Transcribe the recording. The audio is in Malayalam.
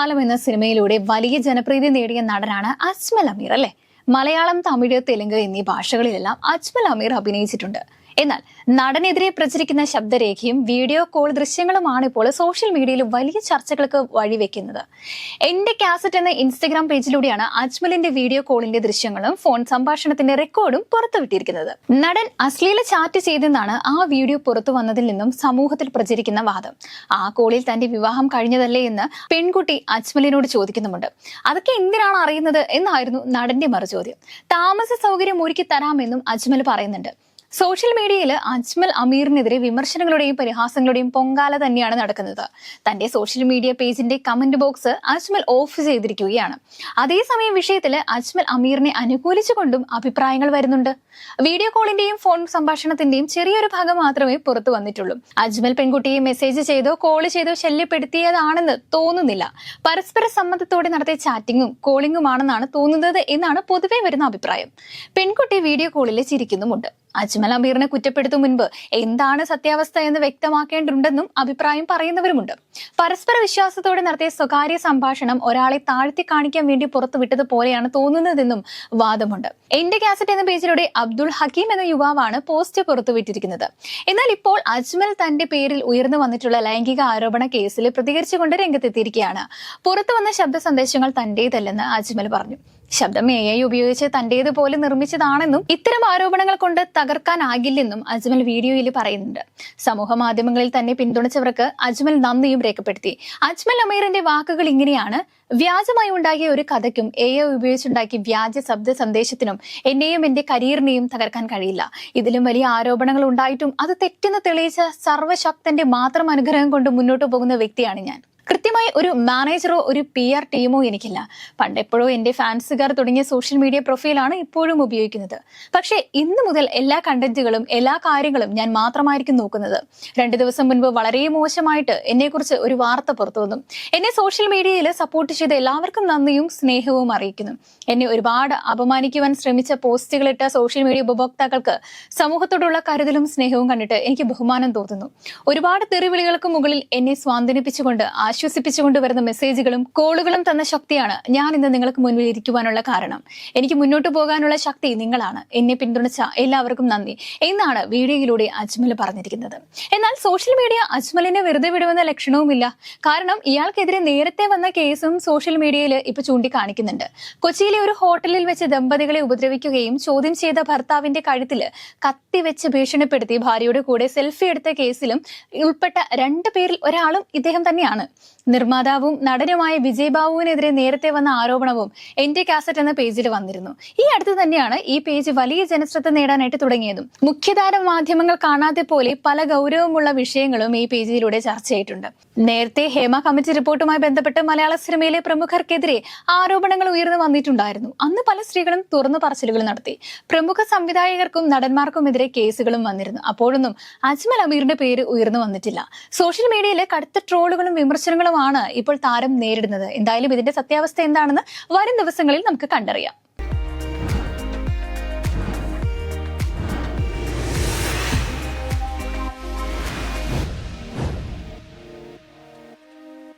കാലം എന്ന സിനിമയിലൂടെ വലിയ ജനപ്രീതി നേടിയ നടനാണ് അജ്മൽ അമീർ അല്ലെ? മലയാളം തമിഴ് തെലുങ്ക് എന്നീ ഭാഷകളിലെല്ലാം അജ്മൽ അമീർ അഭിനയിച്ചിട്ടുണ്ട്. എന്നാൽ നടനെതിരെ പ്രചരിക്കുന്ന ശബ്ദരേഖയും വീഡിയോ കോൾ ദൃശ്യങ്ങളുമാണ് ഇപ്പോൾ സോഷ്യൽ മീഡിയയിൽ വലിയ ചർച്ചകൾക്ക് വഴിവെക്കുന്നത്. എന്റെ കാസറ്റ് എന്ന ഇൻസ്റ്റഗ്രാം പേജിലൂടെയാണ് അജ്മലിന്റെ വീഡിയോ കോളിന്റെ ദൃശ്യങ്ങളും ഫോൺ സംഭാഷണത്തിന്റെ റെക്കോർഡും പുറത്തുവിട്ടിരിക്കുന്നത്. നടൻ അശ്ലീല ചാറ്റ് ചെയ്തെന്നാണ് ആ വീഡിയോ പുറത്തു വന്നതിൽ നിന്നും സമൂഹത്തിൽ പ്രചരിക്കുന്ന വാദം. ആ കോളിൽ തന്റെ വിവാഹം കഴിഞ്ഞതല്ലേ എന്ന് പെൺകുട്ടി അജ്മലിനോട് ചോദിക്കുന്നുമുണ്ട്. അതൊക്കെ എന്തിനാണ് അറിയുന്നത് എന്നായിരുന്നു നടന്റെ മറുചോദ്യം. താമസ സൗകര്യം ഒരുക്കി തരാമെന്നും അജ്മൽ പറയുന്നുണ്ട്. സോഷ്യൽ മീഡിയയിൽ അജ്മൽ അമീറിനെതിരെ വിമർശനങ്ങളുടെയും പരിഹാസങ്ങളുടെയും പൊങ്കാല തന്നെയാണ് നടക്കുന്നത്. തന്റെ സോഷ്യൽ മീഡിയ പേജിന്റെ കമന്റ് ബോക്സ് അജ്മൽ ഓഫ് ചെയ്തിരിക്കുകയാണ്. അതേസമയം വിഷയത്തിൽ അജ്മൽ അമീറിനെ അനുകൂലിച്ചുകൊണ്ടും അഭിപ്രായങ്ങൾ വരുന്നുണ്ട്. വീഡിയോ കോളിന്റെയും ഫോൺ സംഭാഷണത്തിന്റെയും ചെറിയൊരു ഭാഗം മാത്രമേ പുറത്തു വന്നിട്ടുള്ളൂ. അജ്മൽ പെൺകുട്ടിയെ മെസ്സേജ് ചെയ്തോ കോൾ ചെയ്തോ ശല്യപ്പെടുത്തിയതാണെന്ന് തോന്നുന്നില്ല. പരസ്പര സമ്മതത്തോടെ നടത്തിയ ചാറ്റിങ്ങും കോളിംഗുമാണെന്നാണ് തോന്നുന്നത് എന്നാണ് പൊതുവെ വരുന്ന അഭിപ്രായം. പെൺകുട്ടി വീഡിയോ കോളിൽ ചിരിക്കുന്നുമുണ്ട്. അജ്മൽ അമീറിനെ കുറ്റപ്പെടുത്തും മുൻപ് എന്താണ് സത്യാവസ്ഥ എന്ന് വ്യക്തമാക്കേണ്ടതുണ്ടെന്നും അഭിപ്രായം പറയുന്നവരുമുണ്ട്. പരസ്പര വിശ്വാസത്തോടെ നടത്തിയ സ്വകാര്യ സംഭാഷണം ഒരാളെ താഴ്ത്തി കാണിക്കാൻ വേണ്ടി പുറത്തുവിട്ടത് പോലെയാണ് തോന്നുന്നതെന്നും വാദമുണ്ട്. എന്റെ കാസറ്റ് എന്ന പേജിലൂടെ അബ്ദുൾ ഹക്കീം എന്ന യുവാവാണ് പോസ്റ്റ് പുറത്തുവിട്ടിരിക്കുന്നത്. എന്നാൽ ഇപ്പോൾ അജ്മൽ തന്റെ പേരിൽ ഉയർന്നു വന്നിട്ടുള്ള ലൈംഗിക ആരോപണ കേസിൽ പ്രതികരിച്ചുകൊണ്ട് രംഗത്തെത്തിയിരിക്കുകയാണ്. പുറത്തു വന്ന ശബ്ദ സന്ദേശങ്ങൾ തന്റേതല്ലെന്ന് അജ്മൽ പറഞ്ഞു. ശബ്ദം എ ഐ ഉപയോഗിച്ച് തന്റേതുപോലെ നിർമ്മിച്ചതാണെന്നും ഇത്തരം ആരോപണങ്ങൾ കൊണ്ട് തകർക്കാനാകില്ലെന്നും അജ്മൽ വീഡിയോയിൽ പറയുന്നുണ്ട്. സമൂഹ മാധ്യമങ്ങളിൽ തന്നെ പിന്തുണച്ചവർക്ക് അജ്മൽ നന്ദിയും രേഖപ്പെടുത്തി. അജ്മൽ അമീറിന്റെ വാക്കുകൾ ഇങ്ങനെയാണ്. വ്യാജമായി ഉണ്ടാക്കിയ ഒരു കഥയ്ക്കും എ ഐ ഉപയോഗിച്ചുണ്ടാക്കിയ വ്യാജ ശബ്ദ സന്ദേശത്തിനും എന്നെയും എന്റെ കരിയറിനെയും തകർക്കാൻ കഴിയില്ല. ഇതിലും വലിയ ആരോപണങ്ങൾ ഉണ്ടായിട്ടും അത് തെറ്റെന്ന് തെളിയിച്ച സർവശക്തന്റെ മാത്രം അനുഗ്രഹം കൊണ്ട് മുന്നോട്ട് പോകുന്ന വ്യക്തിയാണ് ഞാൻ. കൃത്യമായി ഒരു മാനേജറോ ഒരു പി ആർ ടീമോ എനിക്കില്ല. പണ്ടെപ്പോഴോ എന്റെ ഫാൻസുകാർ തുടങ്ങിയ സോഷ്യൽ മീഡിയ പ്രൊഫൈലാണ് ഇപ്പോഴും ഉപയോഗിക്കുന്നത്. പക്ഷേ ഇന്ന് മുതൽ എല്ലാ കണ്ടന്റുകളും എല്ലാ കാര്യങ്ങളും ഞാൻ മാത്രമായിരിക്കും നോക്കുന്നത്. രണ്ട് ദിവസം മുൻപ് വളരെ മോശമായിട്ട് എന്നെക്കുറിച്ച് ഒരു വാർത്ത പുറത്തു വന്നു. എന്നെ സോഷ്യൽ മീഡിയയിൽ സപ്പോർട്ട് ചെയ്ത എല്ലാവർക്കും നന്ദിയും സ്നേഹവും അറിയിക്കുന്നു. എന്നെ ഒരുപാട് അപമാനിക്കുവാൻ ശ്രമിച്ച പോസ്റ്റുകളിട്ട സോഷ്യൽ മീഡിയ ഉപഭോക്താക്കൾക്ക് സമൂഹത്തോടുള്ള കരുതലും സ്നേഹവും കണ്ടിട്ട് എനിക്ക് ബഹുമാനം തോന്നുന്നു. ഒരുപാട് തെറിവിളികൾക്ക് മുകളിൽ എന്നെ സ്വാന്തനിപ്പിച്ചുകൊണ്ട് ആശ്വസിപ്പിച്ചുകൊണ്ട് വരുന്ന മെസ്സേജുകളും കോളുകളും തന്ന ശക്തിയാണ് ഞാൻ ഇന്ന് നിങ്ങൾക്ക് മുന്നിൽ ഇരിക്കുവാനുള്ള കാരണം. എനിക്ക് മുന്നോട്ട് പോകാനുള്ള ശക്തി നിങ്ങളാണ്. എന്നെ പിന്തുണച്ച എല്ലാവർക്കും നന്ദി. എന്നാണ് വീഡിയോയിലൂടെ അജ്മൽ പറഞ്ഞിരിക്കുന്നത്. എന്നാൽ സോഷ്യൽ മീഡിയ അജ്മലിനെ വെറുതെ വിടുമെന്ന ലക്ഷണവുമില്ല. കാരണം ഇയാൾക്കെതിരെ നേരത്തെ വന്ന കേസും സോഷ്യൽ മീഡിയയിൽ ഇപ്പൊ ചൂണ്ടിക്കാണിക്കുന്നുണ്ട്. കൊച്ചിയിലെ ഒരു ഹോട്ടലിൽ വെച്ച് ദമ്പതികളെ ഉപദ്രവിക്കുകയും ചോദ്യം ചെയ്ത ഭർത്താവിന്റെ കഴുത്തിൽ കത്തി വെച്ച് ഭീഷണിപ്പെടുത്തി ഭാര്യയുടെ കൂടെ സെൽഫി എടുത്ത കേസിലും ഉൾപ്പെട്ട രണ്ടു പേരിൽ ഒരാളും ഇദ്ദേഹം തന്നെയാണ്. നിർമ്മാതാവും നടനുമായ വിജയ് ബാബുവിനെതിരെ നേരത്തെ വന്ന ആരോപണവും എന്റെ കാസറ്റ് എന്ന പേജിൽ വന്നിരുന്നു. ഈ അടുത്ത് തന്നെയാണ് ഈ പേജ് വലിയ ജനശ്രദ്ധ നേടാനായിട്ട് തുടങ്ങിയതും. മുഖ്യധാര മാധ്യമങ്ങൾ കാണാതെ പോലെ പല ഗൗരവമുള്ള വിഷയങ്ങളും ഈ പേജിലൂടെ ചർച്ചയായിട്ടുണ്ട് നേരത്തെ ഹേമ കമ്മിറ്റി റിപ്പോർട്ടുമായി ബന്ധപ്പെട്ട് മലയാള സിനിമയിലെ പ്രമുഖർക്കെതിരെ ആരോപണങ്ങൾ ഉയർന്നു വന്നിട്ടുണ്ടായിരുന്നു. അന്ന് പല സ്ത്രീകളും തുറന്നു പറച്ചിലുകൾ നടത്തി. പ്രമുഖ സംവിധായകർക്കും നടന്മാർക്കുമെതിരെ കേസുകളും വന്നിരുന്നു. അപ്പോഴൊന്നും അജ്മൽ അമീറിന്റെ പേര് ഉയർന്നു വന്നിട്ടില്ല. സോഷ്യൽ മീഡിയയിലെ കടുത്ത ട്രോളുകളും വിമർശനങ്ങളുമാണ് ഇപ്പോൾ താരം നേരിടുന്നത്. എന്തായാലും ഇതിന്റെ സത്യാവസ്ഥ എന്താണെന്ന് വരും ദിവസങ്ങളിൽ നമുക്ക് കണ്ടറിയാം.